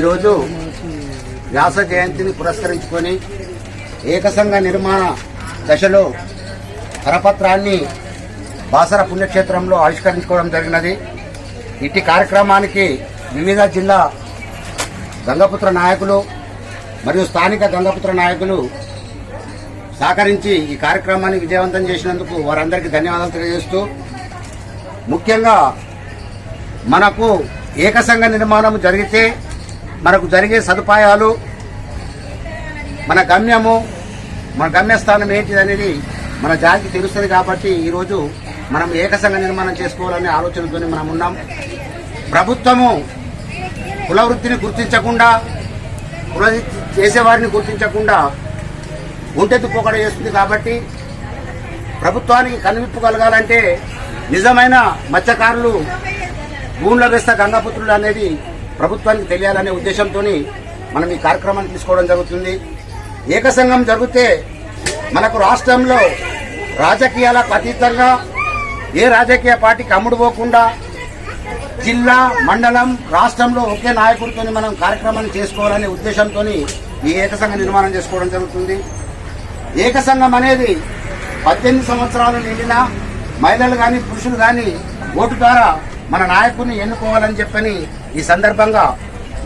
ఈరోజు వ్యాస జయంతిని పురస్కరించుకొని ఏకసంఘ నిర్మాణ దశలో కరపత్రాన్ని బాసర పుణ్యక్షేత్రంలో ఆవిష్కరించుకోవడం జరిగినది. ఇట్టి కార్యక్రమానికి వివిధ జిల్లా గంగపుత్ర నాయకులు మరియు స్థానిక గంగపుత్ర నాయకులు సహకరించి ఈ కార్యక్రమాన్ని విజయవంతం చేసినందుకు వారందరికీ ధన్యవాదాలు తెలియజేస్తూ ముఖ్యంగా మనకు ఏకసంఘ నిర్మాణం జరిగితే మనకు జరిగే సదుపాయాలు మన గమ్యము మన గమ్యస్థానం ఏంటిది అనేది మన జాతికి తెలుస్తుంది కాబట్టి ఈరోజు మనం ఏకసంఘ నిర్మాణం చేసుకోవాలనే ఆలోచనతో మనం ఉన్నాం. ప్రభుత్వము కులవృత్తిని గుర్తించకుండా కుల చేసేవారిని గుర్తించకుండా ఒంటెత్తు పోకడ చేస్తుంది కాబట్టి ప్రభుత్వానికి కనువిప్పు కలగాలంటే నిజమైన మత్స్యకారులు భూముల వేస్త గంగాపుత్రులు అనేది ప్రభుత్వానికి తెలియాలనే ఉద్దేశంతో మనం ఈ కార్యక్రమాన్ని తీసుకోవడం జరుగుతుంది. ఏకసంఘం జరిగితే మనకు రాష్ట్రంలో రాజకీయాలకు అతీతంగా ఏ రాజకీయ పార్టీకి అమ్ముడు పోకుండా జిల్లా మండలం రాష్ట్రంలో ఒకే నాయకుడితో మనం కార్యక్రమాన్ని చేసుకోవాలనే ఉద్దేశంతో ఈ ఏకసంఘ నిర్మాణం చేసుకోవడం జరుగుతుంది. ఏకసంఘం అనేది పద్దెనిమిది సంవత్సరాలు నిండిన మహిళలు కానీ పురుషులు కానీ ఓటు ద్వారా మన నాయకుడిని ఎన్నుకోవాలని చెప్పని ఈ సందర్భంగా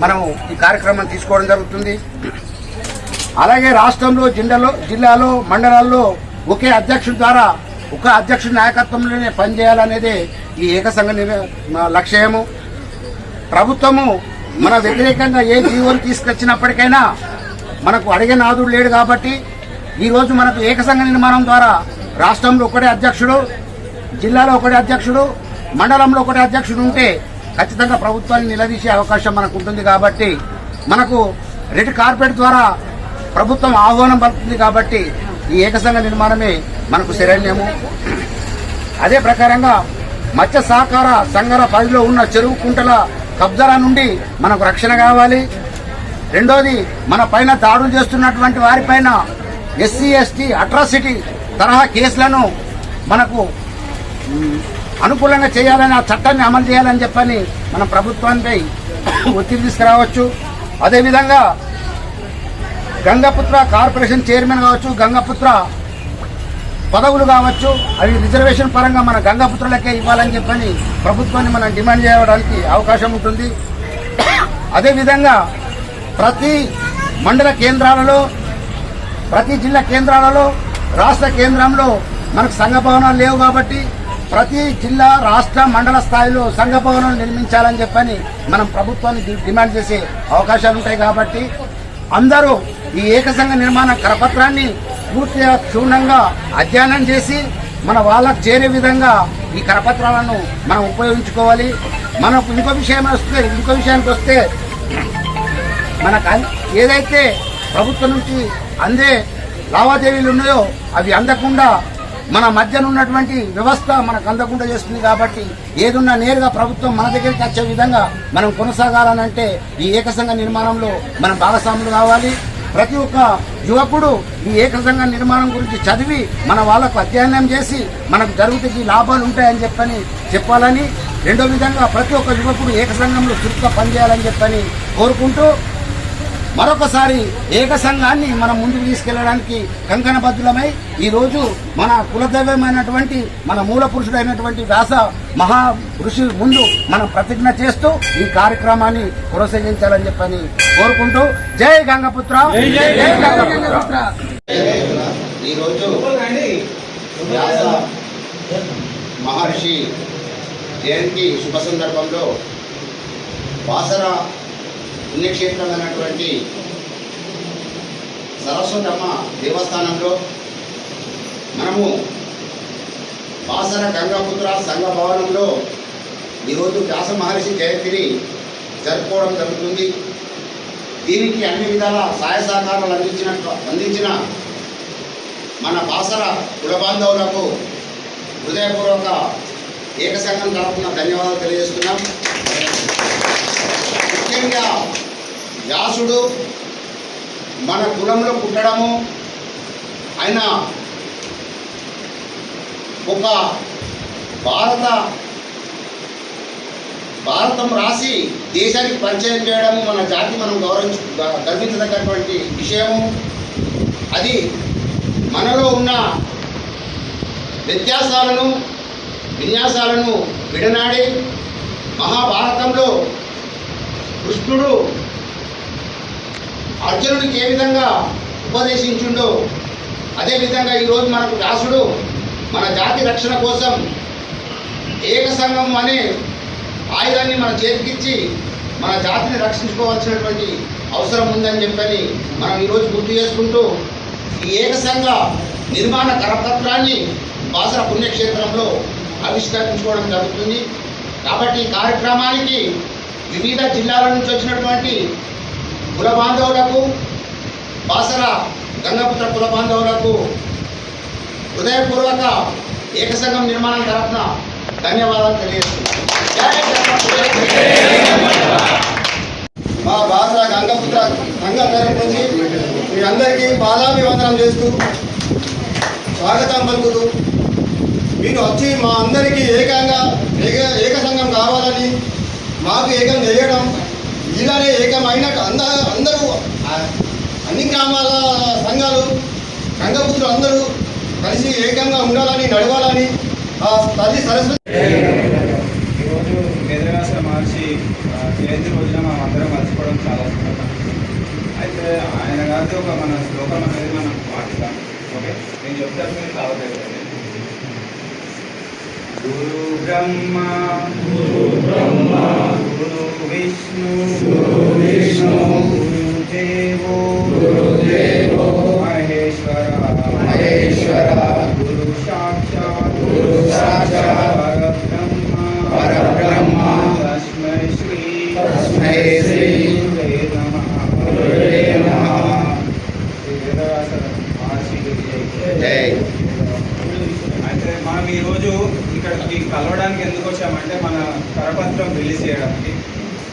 మనం ఈ కార్యక్రమం తీసుకోవడం జరుగుతుంది. అలాగే రాష్ట్రంలో జిల్లాలో జిల్లాలో మండలాల్లో ఒకే అధ్యక్షుడి ద్వారా ఒక అధ్యక్షుడి నాయకత్వంలోనే పనిచేయాలనేదే ఈ ఏకసంఘ లక్ష్యము. ప్రభుత్వము మన వ్యతిరేకంగా ఏ జీవోలు తీసుకొచ్చినప్పటికైనా మనకు అడిగే నాదుడు లేడు కాబట్టి ఈరోజు మనకు ఏకసంఘ నిర్మాణం ద్వారా రాష్ట్రంలో ఒకటే అధ్యక్షుడు జిల్లాలో ఒకటే అధ్యక్షుడు మండలంలో ఒకటే అధ్యక్షుడు ఉంటే ఖచ్చితంగా ప్రభుత్వాన్ని నిలదీసే అవకాశం మనకు ఉంటుంది కాబట్టి మనకు రెడ్ కార్పెట్ ద్వారా ప్రభుత్వం ఆహ్వానం పలుకుతుంది కాబట్టి ఈ ఏకసంఘ నిర్మాణమే మనకు శరణ్యము. అదే ప్రకారంగా మత్స్య సహకార సంఘాల పరిధిలో ఉన్న చెరువు కుంటల కబ్జాల నుండి మనకు రక్షణ కావాలి. రెండోది మన పైన దాడులు చేస్తున్నటువంటి వారిపైన ఎస్సీ ఎస్టీ అట్రాసిటీ తరహా కేసులను మనకు అనుకూలంగా చేయాలని ఆ చట్టాన్ని అమలు చేయాలని చెప్పని మన ప్రభుత్వానికి ఒత్తిడి తీసుకురావచ్చు. అదేవిధంగా గంగపుత్ర కార్పొరేషన్ చైర్మన్ కావచ్చు గంగపుత్ర పదవులు కావచ్చు అవి రిజర్వేషన్ పరంగా మన గంగాపుత్రులకే ఇవ్వాలని చెప్పని ప్రభుత్వాన్ని మనం డిమాండ్ చేయడానికి అవకాశం ఉంటుంది. అదేవిధంగా ప్రతి మండల కేంద్రాలలో ప్రతి జిల్లా కేంద్రాలలో రాష్ట్ర కేంద్రంలో మనకు సంఘ భవనాలు లేవు కాబట్టి ప్రతి జిల్లా రాష్ట్ర మండల స్థాయిలో సంఘ భవనం నిర్మించాలని చెప్పని మనం ప్రభుత్వాన్ని డిమాండ్ చేసే అవకాశాలు ఉంటాయి కాబట్టి అందరూ ఈ ఏకసంఘ నిర్మాణ కరపత్రాన్ని పూర్తిగా క్షుణ్ణంగా అధ్యయనం చేసి మన వాళ్ళకు చేరే విధంగా ఈ కరపత్రాలను మనం ఉపయోగించుకోవాలి. మనకు ఇంకో విషయం వస్తే ఇంకో విషయానికి వస్తే మనకు ఏదైతే ప్రభుత్వం నుంచి అందే లావాదేవీలు ఉన్నాయో అవి అందకుండా మన మధ్యన ఉన్నటువంటి వ్యవస్థ మనకు అందకుండా చేస్తుంది కాబట్టి ఏదున్నా నేరుగా ప్రభుత్వం మన దగ్గరికి వచ్చే విధంగా మనం కొనసాగాలనంటే ఈ ఏకసంఘ నిర్మాణంలో మనం భాగస్వాములు కావాలి. ప్రతి ఒక్క యువకుడు ఈ ఏకసంఘ నిర్మాణం గురించి చదివి మన వాళ్ళకు అధ్యయనం చేసి మనకు జరుగుతుంది లాభాలు ఉంటాయని చెప్పని చెప్పాలని రెండో విధంగా ప్రతి ఒక్క యువకుడు ఏకసంఘంలో చురుగ్గా పనిచేయాలని చెప్పని కోరుకుంటూ మరొకసారి ఏక సంఘాన్ని మనం ముందుకు తీసుకెళ్ళడానికి కంకణబద్ధులమై ఈ రోజు మన కులదైవమైనటువంటి మన మూల పురుషుడైనటువంటి వ్యాస మహా ఋషి ముందు మనం ప్రతిజ్ఞ చేస్తూ ఈ కార్యక్రమాన్ని కొనసాగించాలని చెప్పని కోరుకుంటూ జై గంగపుత్ర. జై గంగపుత్ర. ఈరోజు వ్యాస మహర్షి జయంతి శుభ సందర్భంలో వాసర పుణ్యక్షేత్రమైనటువంటి సరస్వతమ్మ దేవస్థానంలో మనము బాసర గంగాపుత్ర సంఘ భవనంలో ఈరోజు వ్యాస మహర్షి జయంతిని జరుపుకోవడం జరుగుతుంది. దీనికి అన్ని విధాల సహాయ సహకారాలు అందించిన అందించిన మన బాసర కులబాంధవులకు హృదయపూర్వక ఏకసంఘం తరపున ధన్యవాదాలు తెలియజేస్తున్నాం. ముఖ్యంగా వ్యాసుడు మన కులంలో పుట్టడము ఆయన ఒక భారత భారతం రాసి దేశానికి పరిచయం చేయడము మన జాతి మనం గౌరవించ గర్వించదగ్గటువంటి విషయము. అది మనలో ఉన్న వ్యత్యాసాలను విన్యాసాలను విడనాడి మహాభారతంలో కృష్ణుడు అర్జునుడికి ఏ విధంగా ఉపదేశించుండో అదేవిధంగా ఈరోజు మనకు వ్యాసుడు మన జాతి రక్షణ కోసం ఏకసంఘం అనే ఆయుధాన్ని మన చేతికిచ్చి మన జాతిని రక్షించుకోవాల్సినటువంటి అవసరం ఉందని చెప్పని మనం ఈరోజు గుర్తు చేసుకుంటూ ఈ ఏకసంఘ నిర్మాణ కరపత్రాన్ని బాసర పుణ్యక్షేత్రంలో ఆవిష్కరించుకోవడం జరుగుతుంది. కాబట్టి ఈ కార్యక్రమానికి వివిధ జిల్లాల నుంచి వచ్చినటువంటి కుల బాంధవులకు బాసర గంగపుత్ర కుల బాంధవులకు హృదయపూర్వక ఏకసంఘం నిర్మాణం తరఫున ధన్యవాదాలు తెలియజేస్తున్నాను. మా బాసర గంగపుత్ర సంఘ తరఫు నుంచి మీ అందరికీ పాదాభివందనం చేస్తూ స్వాగతం పలుకుతూ మీరు వచ్చి మా అందరికీ ఏకంగా ఏక ఏక సంఘం కావాలని మాకు ఏకం చేయడం ఇలానే ఏకం అంద అందరూ అందరూ అన్ని గ్రామాల సంఘాలు రంగపుత్రులు అందరూ కలిసి ఏకంగా ఉండాలని నడవాలని తల్లి సరస్వతి ఈరోజు వేదవ్యాస మహర్షి జయంతి రోజున మనం అందరం మర్చిపోవడం చాలా అయితే ఆయన గారితో ఒక మన శ్లోకం అనేది మనం పాటిస్తాం ఓకే? నేను చెప్తాను మీరు కావాలి. గురు బ్రహ్మ గురు బ్రహ్మ గురు విష్ణు గురు విష్ణు గురు దేవో గురు దేవో మహేశ్వర మహేశ్వర గురు సాక్షాత్ గురు సాక్షాత్ పరబ్రహ్మ పరబ్రహ్మ తస్మై శ్రీ తస్మై శ్రీ గురువే నమః గురువే నమః శ్రీ వేదవ్యాస మహర్షికి జై. అయితే మనం ఈరోజు ఇక్కడికి కలవడానికి ఎందుకు వచ్చామంటే మన కరపత్రం రిలీజ్ చేయడానికి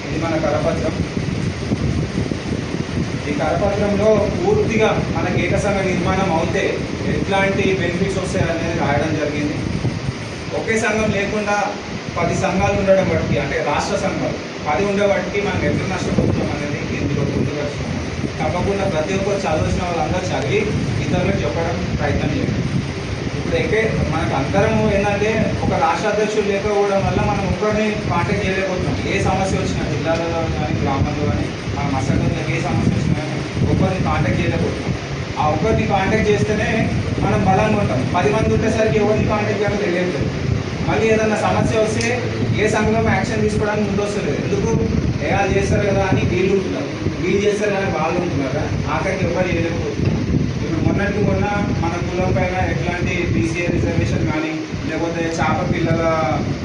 ఇది మన కరపత్రం. ఈ కరపత్రంలో పూర్తిగా మనకి ఏకసంఘ నిర్మాణం అవుతే ఎట్లాంటి బెనిఫిట్స్ వస్తాయి అనేది రాయడం జరిగింది. ఒకే సంఘం లేకుండా పది సంఘాలు ఉండడం బట్టి అంటే రాష్ట్ర సంఘాలు పది ఉండబట్టి మనం ఎట్లా నష్టపోతున్నాం అనేది ఇందులో ముందుగా తప్పకుండా ప్రతి ఒక్కరు చదివిన వాళ్ళందరూ చదివి ఇతరులకు చెప్పడం ప్రయత్నం చేయండి. ఇప్పుడు ఎక్కే మనకు అందరం ఏంటంటే ఒక రాష్ట్ర అధ్యక్షుడు లేకపోవడం వల్ల మనం ఒక్కరిని కాంటాక్ట్ చేయలేకపోతున్నాం. ఏ సమస్య వచ్చినా జిల్లాలో కానీ గ్రామంలో కానీ మన మసంలో ఏ సమస్య వచ్చినా కానీ ఒక్కరిని కాంటాక్ట్ చేయలేకపోతున్నాం. ఆ ఒక్కరిని కాంటాక్ట్ చేస్తేనే మనం బలంగా ఉంటాం. పది మంది ఉండేసరికి ఎవరిని కాంటాక్ట్ చేయాలో తెలియట్లేదు. మళ్ళీ ఏదైనా సమస్య వస్తే ఏ సంఘం యాక్షన్ తీసుకోవడానికి ముందు వస్తలేదు. ఎందుకు? ఏ చేస్తారు కదా అని వీళ్ళు ఉంటున్నారు. వీళ్ళు చేస్తారు కానీ వాళ్ళు ఉంటున్నారు? ఆఖరికి ఎవరు చేయలేకపోతున్నారు. మొన్నటి మొన్న మన కులం పైన ఎట్లాంటి బీసీఏ రిజర్వేషన్ కానీ లేకపోతే చేప పిల్లల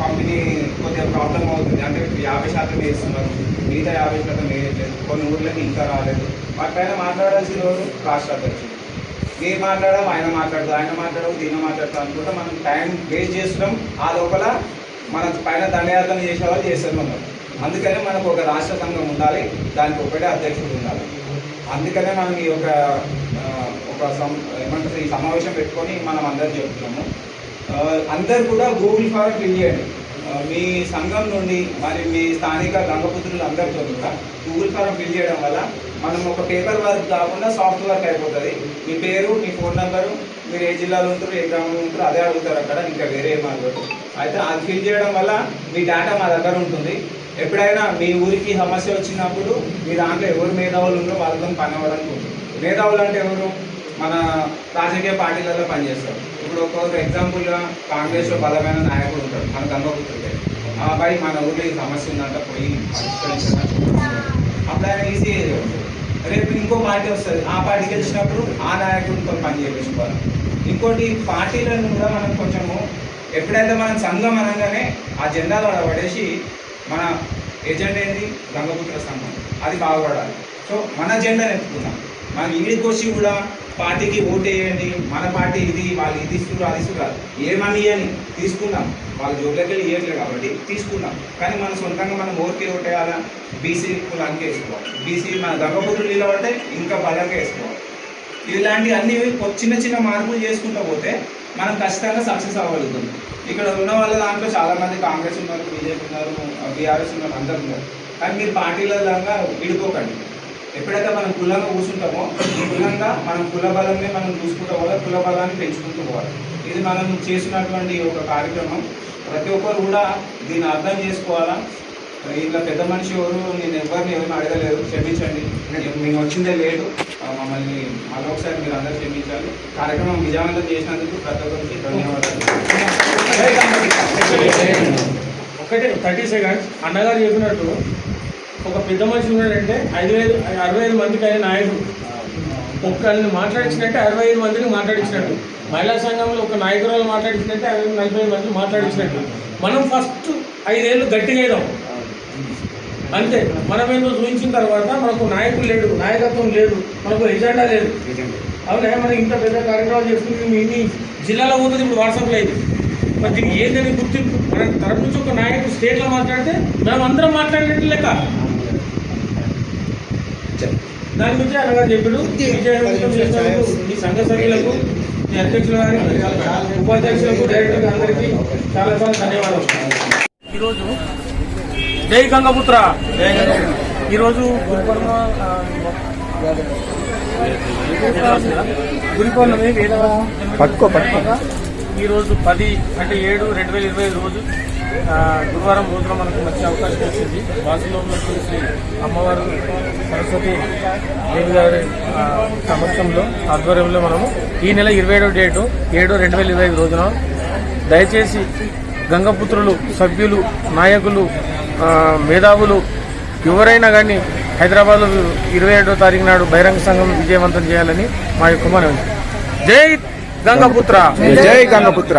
పంపిణీ కొద్దిగా ప్రాబ్లం అవుతుంది. అంటే యాభై శాతం వేస్తున్నారు. మిగతా యాభై శాతం వేయట్లేదు. కొన్ని ఊర్లకి ఇంకా రాలేదు. వాటిపైన మాట్లాడాల్సిన రోజు రాష్ట్ర అధ్యక్షుడు మీరు మాట్లాడడం ఆయన మాట్లాడదు ఆయన మాట్లాడదు దీన్ని మాట్లాడతాం అనుకుంటే మనం టైం వేస్ట్ చేస్తున్నాం. ఆ లోపల మన పైన దండయాత్రలు చేసే వాళ్ళు అందుకనే మనకు ఒక రాష్ట్ర సంఘం ఉండాలి. దానికి ఒకటే అధ్యక్షుడు ఉండాలి. అందుకనే మనం ఈ యొక్క ఒక సం ఏమంటారు ఈ సమావేశం పెట్టుకొని మనం అందరు చెప్తున్నాము అందరు కూడా గూగుల్ ఫారం ఫిల్ చేయండి. మీ సంఘం నుండి మరి మీ స్థానిక రంగపుత్రులు అందరితో కూడా గూగుల్ ఫారం ఫిల్ చేయడం వల్ల మనం ఒక పేపర్ వర్క్ కాకుండా సాఫ్ట్ వర్క్ అయిపోతుంది. మీ పేరు మీ ఫోన్ నెంబరు మీరు ఏ జిల్లాలో ఉంటారు ఏ గ్రామంలో ఉంటారు అదే అడుగుతారు అక్కడ ఇంకా వేరే ఏం అయితే అది ఫిల్ చేయడం వల్ల మీ డేటా మా దగ్గర ఉంటుంది. ఎప్పుడైనా మీ ఊరికి సమస్య వచ్చినప్పుడు మీ దాంట్లో ఎవరు మేధావులు ఉన్నారో వాళ్ళతో పని అవ్వడానికి ఉంటుంది. మేధావులు అంటే ఎవరు? మన రాజకీయ పార్టీలలో పనిచేస్తారు. ఇప్పుడు ఒక్కొక్క ఎగ్జాంపుల్గా కాంగ్రెస్లో బలమైన నాయకుడు ఉంటాడు మన గంగపుత్రుడే. ఆ అబ్బాయి మన ఊర్లో ఈ సమస్య ఉందంట పోయి అప్పుడు ఆయన ఈజీ రేపు ఇంకో పార్టీ వస్తుంది ఆ పార్టీకి వచ్చినప్పుడు ఆ నాయకుడితో పని చేయించుకోవాలి. ఇంకోటి పార్టీలను కూడా మనం కొంచెము ఎప్పుడైతే మనం సంఘం అనగానే ఆ జెండాలో పడేసి మన ఎజెండా ఏంది గంగపుత్ర సంఘం. అది బాగుపడాలి. సో మన జెండాను ఎత్తుకుందాం. మనం ఈడికి వచ్చి కూడా పార్టీకి ఓటేయండి వేయండి. మన పార్టీ ఇది వాళ్ళు ఇది ఇస్తున్నారు అది ఇస్తున్నారు. ఏమని అని తీసుకుందాం. వాళ్ళ జోబులకి వెళ్ళి ఇవ్వట్లేదు కాబట్టి తీసుకుందాం. కానీ మన సొంతంగా మనం ఓకే ఓటే కదా బీసీ కులానికి వేసుకోవాలి. బీసీ మన గంగపుత్రులు నిలబడితే ఇంకా బలంగా వేసుకోవాలి. ఇలాంటి అన్ని చిన్న చిన్న మార్పులు చేసుకుంటూ పోతే మనం ఖచ్చితంగా సక్సెస్ అవ్వగలుగుతుంది ఇక్కడ ఉన్న వాళ్ళ దాంట్లో చాలామంది కాంగ్రెస్ ఉన్నారు బీజేపీ ఉన్నారు బీఆర్ఎస్ ఉన్నారు అందరు ఉన్నారు. కానీ మీరు పార్టీల విడిపోకండి. ఎప్పుడైతే మనం కులంగా కూర్చుంటామో కులంగా మనం కుల బలాన్ని మనం చూసుకుంటూ పోవాలి కుల బలాన్ని పెంచుకుంటూ పోవాలి. ఇది మనం చేసినటువంటి ఒక కార్యక్రమం. ప్రతి ఒక్కరు కూడా దీన్ని అర్థం చేసుకోవాలా? ఇట్లా పెద్ద మనిషి ఎవరు నేను ఎవరిని ఎవరిని అడగలేదు క్షమించండి. నేను- మేము వచ్చిందే లేదు. మమ్మల్ని మరొకసారి మీరు అందరూ క్షమించాలి. కార్యక్రమం విజయవంతం చేసినందుకు ప్రతి ఒక్కరికి ధన్యవాదాలు. ఒకటే థర్టీ సెకండ్స్ అన్నగారు చెప్పినట్టు ఒక పెద్ద మనిషి ఉన్నాడంటే ఐదు వేలు అరవై ఐదు మందికి ఆయన నాయకుడు ఒక్కరిని మాట్లాడించినట్టే అరవై ఐదు మందిని మాట్లాడించినట్టు. మహిళా సంఘంలో ఒక నాయకురాలు మాట్లాడించినట్టే అరవై నలభై ఐదు మందిని మాట్లాడించినట్టు. మనం ఫస్ట్ ఐదేళ్ళు గట్టిగా అయినాం. అంతే. మనం ఏందో చూపించిన తర్వాత మనకు నాయకుడు లేడు నాయకత్వం లేదు మనకు ఎజెండా లేదు. అవునా? మనం ఇంత పెద్ద కార్యక్రమాలు చేసుకుని మీ ఇన్ని జిల్లాలో పోతుంది ఇప్పుడు వాట్సాప్లో అయింది మరి దీనికి ఏంటని గుర్తింపు? మన తరపు నుంచి ఒక నాయకుడు స్టేట్లో మాట్లాడితే మనం అందరం మాట్లాడినట్టు లెక్క. దాని గురించి అనగా చెప్పాడు మీ సంఘ సభ్యులకు మీ అధ్యక్షుల గారికి ఉపాధ్యక్షులకు డైరెక్టర్గా అందరికీ చాలా చాలా ధన్యవాదాలు. ఈరోజు జై గంగపుత్ర. ఈరోజు గురుపర్మ గురి పౌర్ణమి వేదవాసం పట్టుకో, పట్టుకో. ఈరోజు పది అంటే ఏడు రెండు వేల ఇరవై ఐదు రోజు గురువారం రోజున మనకు మంచి అవకాశం వచ్చింది. వాసులో ఉన్నటువంటి శ్రీ అమ్మవారు సరస్వతి దేవి గారి సమక్షంలో ఆధ్వర్యంలో మనము ఈ నెల ఇరవై ఏడవ డేటు ఏడు రెండు వేల ఇరవై ఐదు రోజున దయచేసి గంగపుత్రులు సభ్యులు నాయకులు మేధావులు ఎవరైనా కానీ హైదరాబాద్లో ఇరవై ఏడో తారీఖు నాడు బహిరంగ సంఘం విజయవంతం చేయాలని మా యొక్క మనవి. జై గంగపుత్ర! జై గంగపుత్ర!